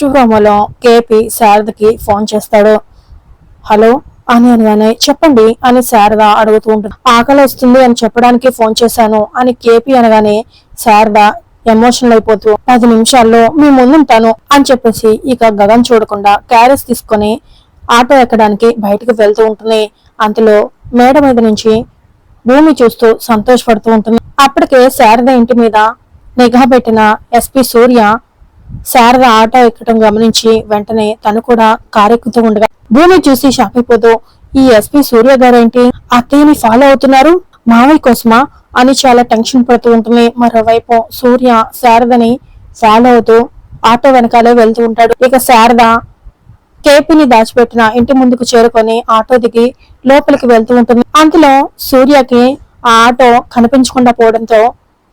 Next ప్రోమోలో K P శారదకి phone చేస్తాడు. హలో అని అనగానే చెప్పండి అని శారద అడుగుతూ ఉంటుంది. ఆకలి వస్తుంది అని చెప్పడానికి ఫోన్ చేశాను అని కేపీ అనగానే శారద ఎమోషనల్ అయిపోతూ పది నిమిషాల్లో మీ ముందుంటాను అని చెప్పేసి ఇక గగన్ చూడకుండా క్యారెస్ తీసుకొని ఆటో ఎక్కడానికి బయటకు వెళ్తూ ఉంటుంది. అంతలో మేడ మీద నుంచి భూమి చూస్తూ సంతోషపడుతూ ఉంటుంది. అప్పటికే శారద ఇంటి మీద నిఘా పెట్టిన ఎస్పీ సూర్య శారద ఆటో ఎక్కడం గమనించి వెంటనే తను కూడా కారెక్కుతూ ఉండగా భూమి చూసి షాక్ ఈ ఎస్పీ సూర్య గారేంటి? అత్తయ్యని ఫాలో అవుతున్నారు? మావయ్య కోసమా? అని చాలా టెన్షన్ పడుతూ ఉంటుంది మరోవైపు సూర్య శారదని ఫాలో అవుతూ ఆటో వెనకాలే వెళ్తూ ఉంటాడు. ఇక శారద కేపీని దాచిపెట్టిన ఇంటి ముందుకు చేరుకొని ఆటో దిగి లోపలికి వెళ్తూ ఉంటుంది. అంతలో సూర్యకి ఆ ఆటో కనిపించకుండా పోవడంతో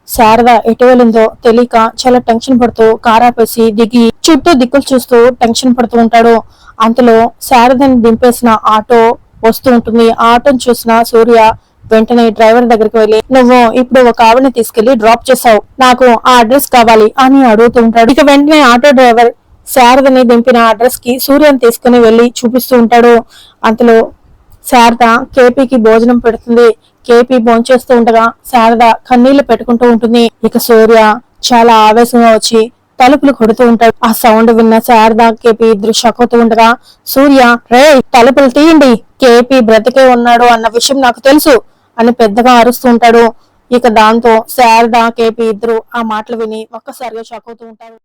శారద ఎటు వెళ్ళిందో తెలియక చాలా టెన్షన్ పడుతూ కారాపేసి దిగి చుట్టూ దిక్కులు చూస్తూ టెన్షన్ పడుతూ ఉంటాడు. అంతలో శారదని దింపేసిన ఆటో వస్తూ ఉంటుంది. ఆ ఆటోని చూసిన సూర్య వెంటనే డ్రైవర్ దగ్గరికి వెళ్ళి నువ్వు ఇప్పుడు ఒక ఆవిడని తీసుకెళ్ళి డ్రాప్ చేసావు నాకు ఆ అడ్రస్ కావాలి అని అడుగుతూ ఉంటాడు. ఇక వెంటనే ఆటో డ్రైవర్ శారదని దింపిన అడ్రస్కి సూర్యని తీసుకుని వెళ్ళి చూపిస్తూ ఉంటాడు. అంతలో శారద కేపీకి భోజనం పెడుతుంది. కేపీ భోంచేస్తూ ఉండగా శారద కన్నీళ్ళు పెట్టుకుంటూ ఉంటుంది. ఇక సూర్య చాలా ఆవేశంగా వచ్చి తలుపులు కొడుతూ ఉంటాడు. ఆ సౌండ్ విన్న శారద కేపీ ఇద్దరు షక్ అవుతూ ఉండగా సూర్య రే తలుపులు తీయండి. కేపీ బ్రతికే ఉన్నాడు అన్న విషయం నాకు తెలుసు అని పెద్దగా అరుస్తూ ఉంటాడు. ఇక దాంతో శారద కేపీ ఇద్దరు ఆ మాటలు విని ఒక్కసారిగా షక్ అవుతూ ఉంటారు.